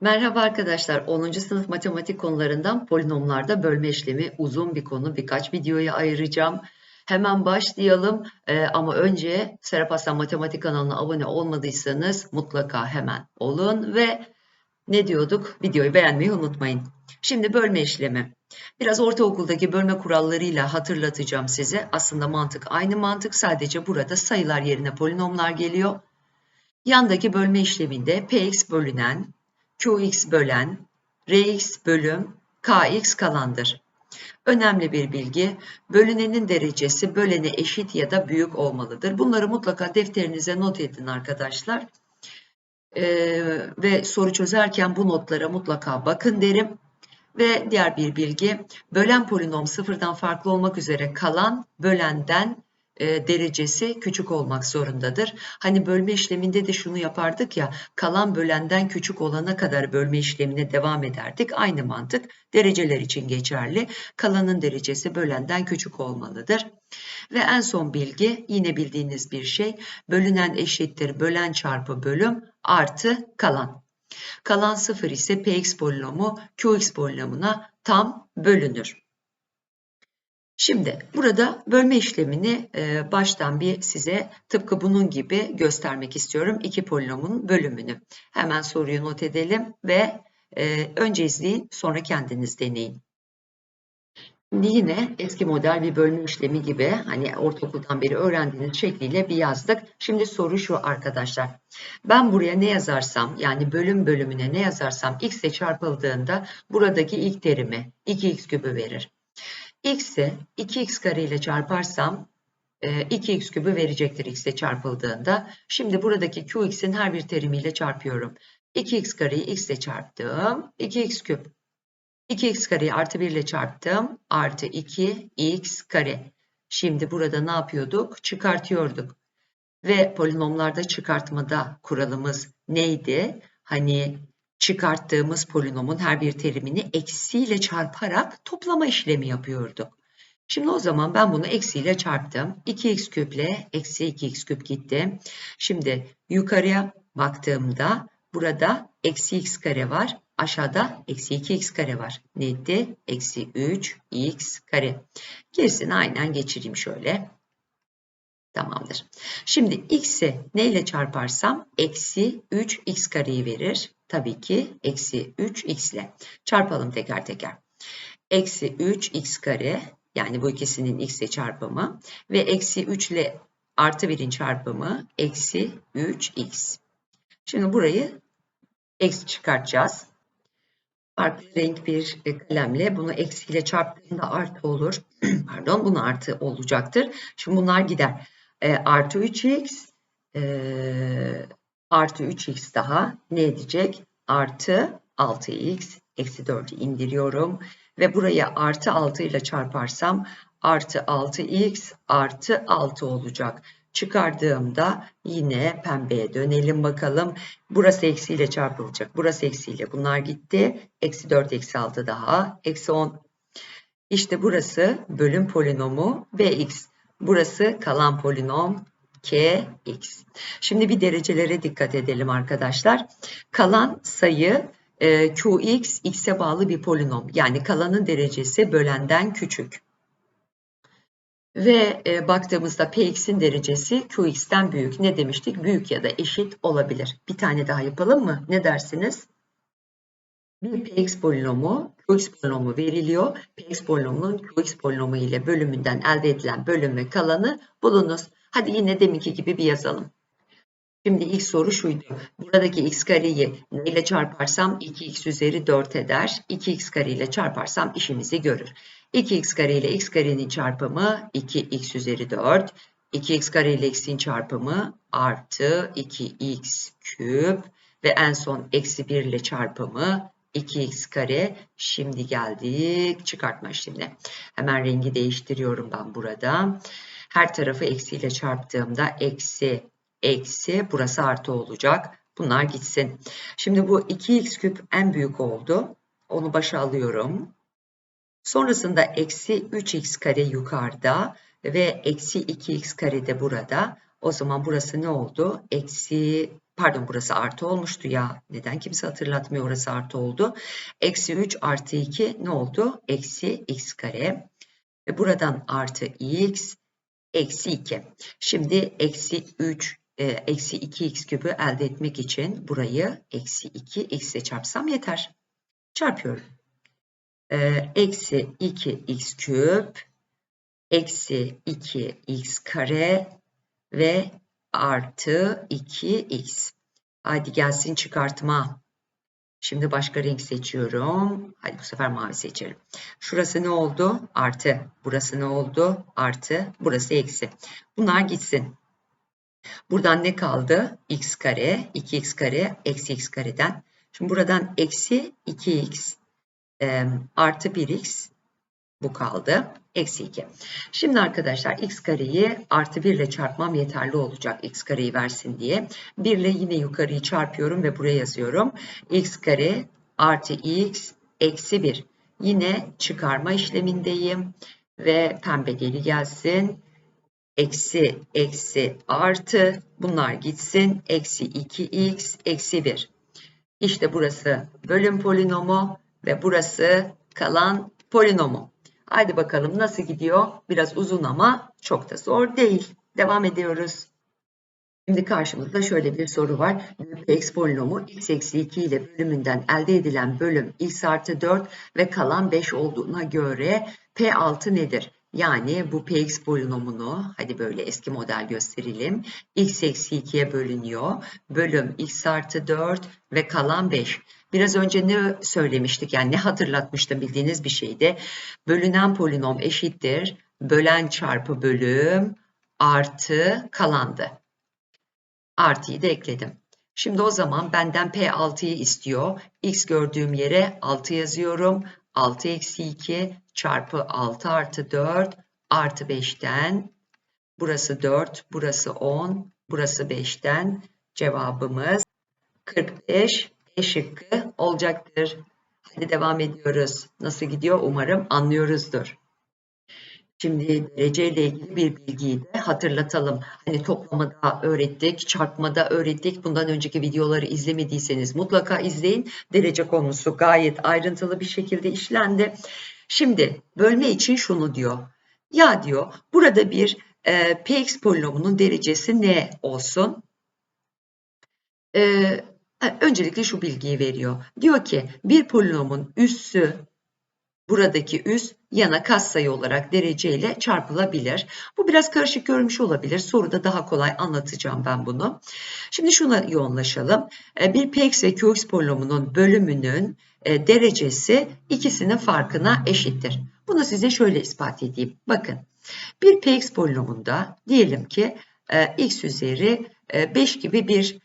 Merhaba arkadaşlar. 10. sınıf matematik konularından polinomlarda bölme işlemi uzun bir konu. Birkaç videoya ayıracağım. Hemen başlayalım. Ee, ama önce Serap Aslan Matematik kanalına abone olmadıysanız mutlaka hemen olun ve ne diyorduk? Videoyu beğenmeyi unutmayın. Şimdi bölme işlemi. Biraz ortaokuldaki bölme kurallarıyla hatırlatacağım size. Aslında mantık aynı mantık. Sadece burada sayılar yerine polinomlar geliyor. Yandaki bölme işleminde px bölünen Qx bölen, Rx bölüm, Kx kalandır. Önemli bir bilgi, bölünenin derecesi bölene eşit ya da büyük olmalıdır. Bunları mutlaka defterinize not edin arkadaşlar. Ee, ve soru çözerken bu notlara mutlaka bakın derim. Ve diğer bir bilgi, bölen polinom sıfırdan farklı olmak üzere kalan bölenden e, derecesi küçük olmak zorundadır. Hani bölme işleminde de şunu yapardık ya, kalan bölenden küçük olana kadar bölme işlemine devam ederdik. Aynı mantık dereceler için geçerli. Kalanın derecesi bölenden küçük olmalıdır. Ve en son bilgi yine bildiğiniz bir şey, bölünen eşittir bölen çarpı bölüm artı kalan. Kalan 0 ise px polinomu qx polinomuna tam bölünür. Şimdi burada bölme işlemini e, baştan bir size tıpkı bunun gibi göstermek istiyorum. İki polinomun bölümünü. Hemen soruyu not edelim ve e, önce izleyin sonra kendiniz deneyin. Şimdi yine eski model bir bölme işlemi gibi hani ortaokuldan beri öğrendiğiniz şekliyle bir yazdık. Şimdi soru şu arkadaşlar. Ben buraya ne yazarsam yani bölüm bölümüne ne yazarsam x ile çarpıldığında buradaki ilk terimi 2x küpü verir x'i 2x kare ile çarparsam 2x e, kübü verecektir x ile çarpıldığında. Şimdi buradaki qx'in her bir terimiyle çarpıyorum. 2x kareyi x ile çarptım. 2x küp. 2x kareyi artı 1 ile çarptım. Artı 2x kare. Şimdi burada ne yapıyorduk? Çıkartıyorduk. Ve polinomlarda çıkartmada kuralımız neydi? Hani çıkarttığımız polinomun her bir terimini eksiyle çarparak toplama işlemi yapıyorduk. Şimdi o zaman ben bunu eksiyle çarptım. 2x küple eksi 2x küp gitti. Şimdi yukarıya baktığımda burada eksi x kare var. Aşağıda eksi 2x kare var. Neydi? Eksi 3x kare. Gerisini aynen geçireyim şöyle. Tamamdır. Şimdi x'i neyle çarparsam eksi 3x kareyi verir. Tabii ki eksi 3x ile. Çarpalım teker teker. Eksi 3x kare yani bu ikisinin x ile çarpımı ve eksi 3 ile artı 1'in çarpımı eksi 3x. Şimdi burayı eksi çıkartacağız. Farklı renk bir kalemle bunu eksiyle çarptığında artı olur. Pardon bunu artı olacaktır. Şimdi bunlar gider e, artı 3x e, artı 3x daha ne edecek? Artı 6x eksi 4'ü indiriyorum. Ve buraya artı 6 ile çarparsam artı 6x artı 6 olacak. Çıkardığımda yine pembeye dönelim bakalım. Burası eksiyle çarpılacak. Burası eksiyle. Bunlar gitti. Eksi 4 eksi 6 daha. Eksi 10. İşte burası bölüm polinomu bx. Burası kalan polinom kx. Şimdi bir derecelere dikkat edelim arkadaşlar. Kalan sayı e, qx x'e bağlı bir polinom. Yani kalanın derecesi bölenden küçük. Ve e, baktığımızda px'in derecesi qx'ten büyük. Ne demiştik? Büyük ya da eşit olabilir. Bir tane daha yapalım mı? Ne dersiniz? Bir px polinomu, qx polinomu veriliyor. px polinomunun qx polinomu ile bölümünden elde edilen bölüm ve kalanı bulunuz. Hadi yine deminki gibi bir yazalım. Şimdi ilk soru şuydu. Buradaki x kareyi ne ile çarparsam 2x üzeri 4 eder. 2x kare ile çarparsam işimizi görür. 2x kare ile x karenin çarpımı 2x üzeri 4. 2x kare ile x'in çarpımı artı 2x küp ve en son eksi 1 ile çarpımı 2x kare. Şimdi geldik çıkartma işlemine. Hemen rengi değiştiriyorum ben burada. Her tarafı eksiyle çarptığımda eksi eksi burası artı olacak. Bunlar gitsin. Şimdi bu 2x küp en büyük oldu. Onu başa alıyorum. Sonrasında eksi 3x kare yukarıda ve eksi 2x kare de burada. O zaman burası ne oldu? Eksi pardon burası artı olmuştu ya. Neden kimse hatırlatmıyor orası artı oldu. Eksi 3 artı 2 ne oldu? Eksi x kare. Ve buradan artı x eksi 2. Şimdi eksi 3 e, eksi 2x küpü elde etmek için burayı eksi 2 x ile çarpsam yeter. Çarpıyorum. E, eksi 2x küp eksi 2x kare ve artı 2x. Hadi gelsin çıkartma. Şimdi başka renk seçiyorum. Hadi bu sefer mavi seçelim. Şurası ne oldu? Artı. Burası ne oldu? Artı. Burası eksi. Bunlar gitsin. Buradan ne kaldı? x kare, 2x kare, eksi x kareden. Şimdi buradan eksi 2x e, artı 1x bu kaldı. Eksi 2. Şimdi arkadaşlar x kareyi artı 1 ile çarpmam yeterli olacak x kareyi versin diye. 1 ile yine yukarıyı çarpıyorum ve buraya yazıyorum. x kare artı x eksi 1. Yine çıkarma işlemindeyim. Ve pembe geri gelsin. Eksi, eksi, artı. Bunlar gitsin. Eksi 2x, eksi 1. İşte burası bölüm polinomu ve burası kalan polinomu. Haydi bakalım nasıl gidiyor? Biraz uzun ama çok da zor değil. Devam ediyoruz. Şimdi karşımızda şöyle bir soru var. Px polinomu x eksi 2 ile bölümünden elde edilen bölüm x artı 4 ve kalan 5 olduğuna göre P6 nedir? Yani bu Px polinomunu hadi böyle eski model gösterelim. x eksi 2'ye bölünüyor. Bölüm x artı 4 ve kalan 5. Biraz önce ne söylemiştik yani ne hatırlatmıştım bildiğiniz bir şeydi. Bölünen polinom eşittir. Bölen çarpı bölüm artı kalandı. Artıyı da ekledim. Şimdi o zaman benden P6'yı istiyor. X gördüğüm yere 6 yazıyorum. 6 eksi 2 çarpı 6 artı 4 artı 5'ten burası 4, burası 10, burası 5'ten cevabımız 45 E şıkkı olacaktır. Hadi devam ediyoruz. Nasıl gidiyor? Umarım anlıyoruzdur. Şimdi derece ile ilgili bir bilgiyi de hatırlatalım. Hani toplamada öğrettik, çarpmada öğrettik. Bundan önceki videoları izlemediyseniz mutlaka izleyin. Derece konusu gayet ayrıntılı bir şekilde işlendi. Şimdi bölme için şunu diyor. Ya diyor burada bir e, px polinomunun derecesi ne olsun? E, öncelikle şu bilgiyi veriyor. Diyor ki bir polinomun üssü buradaki üs yana katsayı olarak dereceyle çarpılabilir. Bu biraz karışık görmüş olabilir. Soruda daha kolay anlatacağım ben bunu. Şimdi şuna yoğunlaşalım. E, bir px ve qx polinomunun bölümünün e, derecesi ikisinin farkına eşittir. Bunu size şöyle ispat edeyim. Bakın bir px polinomunda diyelim ki e, x üzeri 5 gibi bir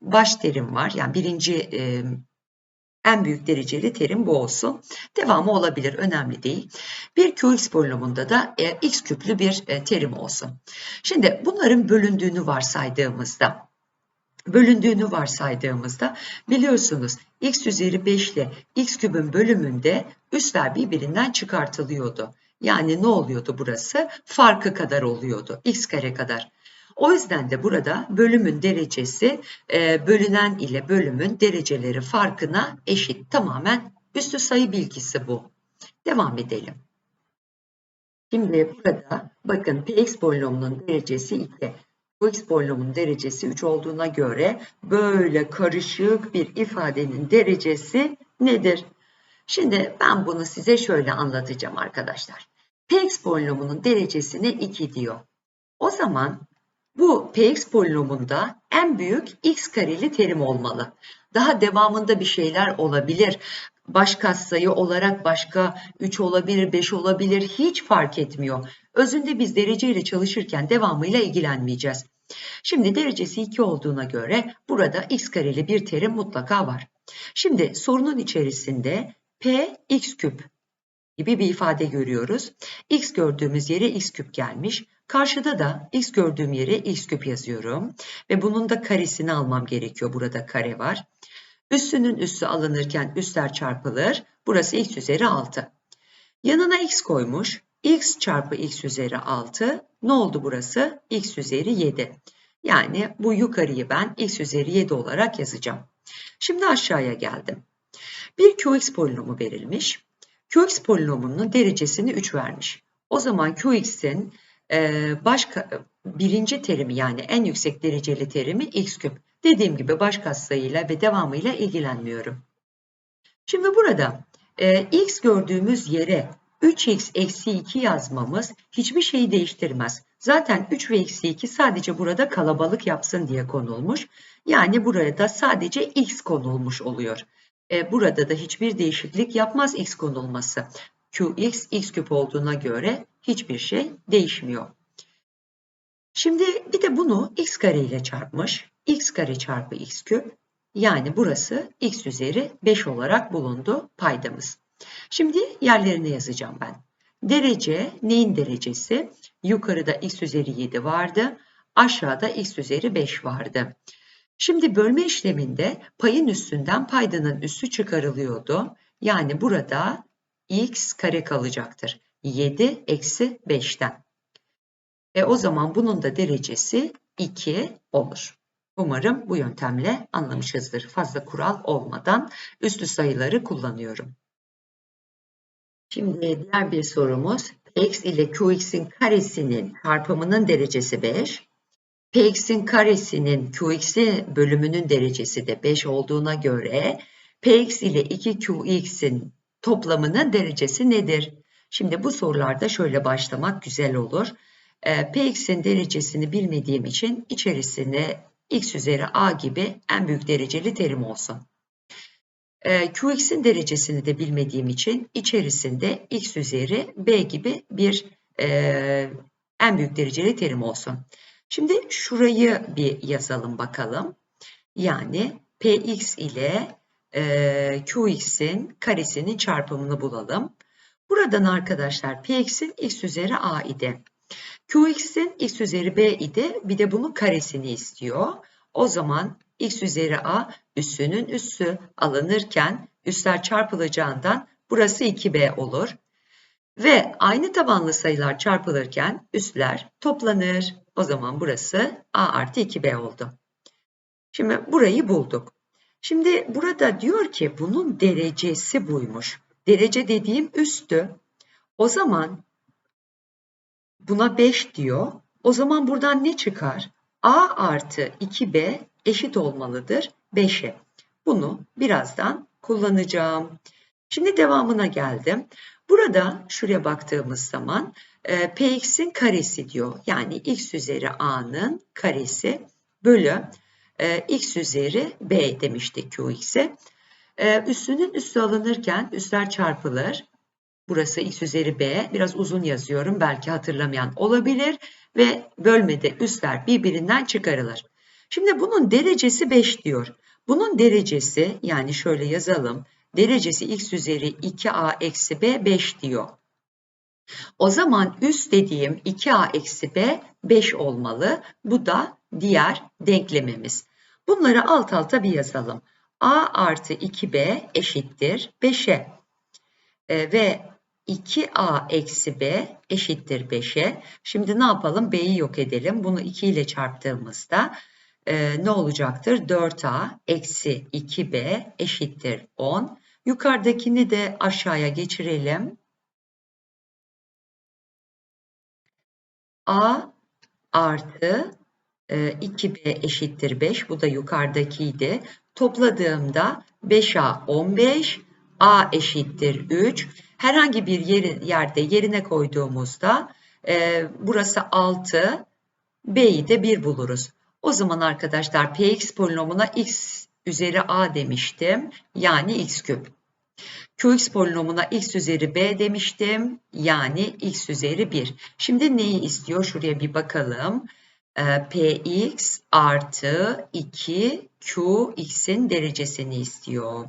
baş terim var. Yani birinci en büyük dereceli terim bu olsun. Devamı olabilir, önemli değil. Bir Qx polinomunda da e, x küplü bir e, terim olsun. Şimdi bunların bölündüğünü varsaydığımızda, bölündüğünü varsaydığımızda biliyorsunuz x üzeri 5 ile x kübün bölümünde üstler birbirinden çıkartılıyordu. Yani ne oluyordu burası? Farkı kadar oluyordu. x kare kadar. O yüzden de burada bölümün derecesi e, bölünen ile bölümün dereceleri farkına eşit. Tamamen üstü sayı bilgisi bu. Devam edelim. Şimdi burada bakın px polinomunun derecesi 2. Qx polinomunun derecesi 3 olduğuna göre böyle karışık bir ifadenin derecesi nedir? Şimdi ben bunu size şöyle anlatacağım arkadaşlar. Px polinomunun derecesine 2 diyor. O zaman bu Px polinomunda en büyük x kareli terim olmalı. Daha devamında bir şeyler olabilir. Baş katsayı olarak başka 3 olabilir, 5 olabilir hiç fark etmiyor. Özünde biz dereceyle çalışırken devamıyla ilgilenmeyeceğiz. Şimdi derecesi 2 olduğuna göre burada x kareli bir terim mutlaka var. Şimdi sorunun içerisinde p x küp gibi bir ifade görüyoruz. x gördüğümüz yere x küp gelmiş. Karşıda da x gördüğüm yere x küp yazıyorum. Ve bunun da karesini almam gerekiyor. Burada kare var. Üssünün üssü alınırken üstler çarpılır. Burası x üzeri 6. Yanına x koymuş. x çarpı x üzeri 6. Ne oldu burası? x üzeri 7. Yani bu yukarıyı ben x üzeri 7 olarak yazacağım. Şimdi aşağıya geldim. Bir qx polinomu verilmiş. qx polinomunun derecesini 3 vermiş. O zaman qx'in başka birinci terimi yani en yüksek dereceli terimi x küp. Dediğim gibi baş katsayıyla ve devamıyla ilgilenmiyorum. Şimdi burada e, x gördüğümüz yere 3x eksi 2 yazmamız hiçbir şeyi değiştirmez. Zaten 3 ve eksi 2 sadece burada kalabalık yapsın diye konulmuş. Yani buraya da sadece x konulmuş oluyor. E, burada da hiçbir değişiklik yapmaz x konulması. Qx x küp olduğuna göre hiçbir şey değişmiyor. Şimdi bir de bunu x kare ile çarpmış. x kare çarpı x küp. Yani burası x üzeri 5 olarak bulundu paydamız. Şimdi yerlerine yazacağım ben. Derece neyin derecesi? Yukarıda x üzeri 7 vardı. Aşağıda x üzeri 5 vardı. Şimdi bölme işleminde payın üstünden paydanın üssü çıkarılıyordu. Yani burada x kare kalacaktır. 7 eksi 5'ten. E o zaman bunun da derecesi 2 olur. Umarım bu yöntemle anlamışızdır. Fazla kural olmadan üstü sayıları kullanıyorum. Şimdi diğer bir sorumuz x ile qx'in karesinin çarpımının derecesi 5. px'in karesinin qx'i bölümünün derecesi de 5 olduğuna göre px ile 2qx'in toplamının derecesi nedir? Şimdi bu sorularda şöyle başlamak güzel olur. E, Px'in derecesini bilmediğim için içerisine x üzeri a gibi en büyük dereceli terim olsun. E, Qx'in derecesini de bilmediğim için içerisinde x üzeri b gibi bir e, en büyük dereceli terim olsun. Şimdi şurayı bir yazalım bakalım. Yani px ile e, qx'in karesinin çarpımını bulalım. Buradan arkadaşlar px'in x üzeri a idi. Qx'in x üzeri b idi. Bir de bunun karesini istiyor. O zaman x üzeri a üssünün üssü alınırken üsler çarpılacağından burası 2b olur. Ve aynı tabanlı sayılar çarpılırken üsler toplanır. O zaman burası a artı 2b oldu. Şimdi burayı bulduk. Şimdi burada diyor ki bunun derecesi buymuş. Derece dediğim üstü. O zaman buna 5 diyor. O zaman buradan ne çıkar? A artı 2B eşit olmalıdır 5'e. Bunu birazdan kullanacağım. Şimdi devamına geldim. Burada şuraya baktığımız zaman e, px'in karesi diyor. Yani x üzeri a'nın karesi bölü e, x üzeri b demiştik qx'e. E, üssünün üssü alınırken üsler çarpılır. Burası x üzeri b. Biraz uzun yazıyorum. Belki hatırlamayan olabilir. Ve bölmede üsler birbirinden çıkarılır. Şimdi bunun derecesi 5 diyor. Bunun derecesi yani şöyle yazalım. Derecesi x üzeri 2a eksi b 5 diyor. O zaman üst dediğim 2a eksi b 5 olmalı. Bu da diğer denklemimiz. Bunları alt alta bir yazalım. a artı 2b eşittir 5'e. E, ve 2a eksi b eşittir 5'e. Şimdi ne yapalım? b'yi yok edelim. Bunu 2 ile çarptığımızda e, ne olacaktır? 4a eksi 2b eşittir 10. Yukarıdakini de aşağıya geçirelim. a artı 2b e, eşittir 5. Bu da yukarıdakiydi. Topladığımda 5a 15, a eşittir 3 herhangi bir yeri, yerde yerine koyduğumuzda e, burası 6, b'yi de 1 buluruz. O zaman arkadaşlar px polinomuna x üzeri a demiştim. Yani x küp. qx polinomuna x üzeri b demiştim. Yani x üzeri 1. Şimdi neyi istiyor? Şuraya bir bakalım. E, px artı 2 qx'in derecesini istiyor.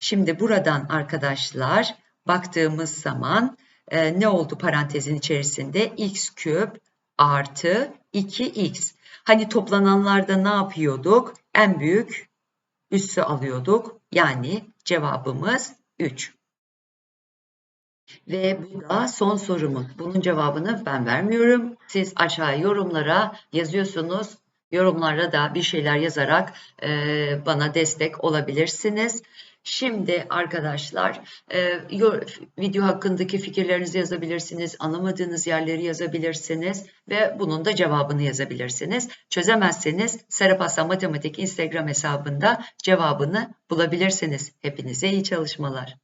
Şimdi buradan arkadaşlar baktığımız zaman e, ne oldu parantezin içerisinde? x küp artı 2x. Hani toplananlarda ne yapıyorduk? En büyük üssü alıyorduk. Yani cevabımız 3. Ve bu da son sorumuz. Bunun cevabını ben vermiyorum. Siz aşağı yorumlara yazıyorsunuz. Yorumlara da bir şeyler yazarak e, bana destek olabilirsiniz. Şimdi arkadaşlar e, video hakkındaki fikirlerinizi yazabilirsiniz, anlamadığınız yerleri yazabilirsiniz ve bunun da cevabını yazabilirsiniz. Çözemezseniz Serap Aslan Matematik Instagram hesabında cevabını bulabilirsiniz. Hepinize iyi çalışmalar.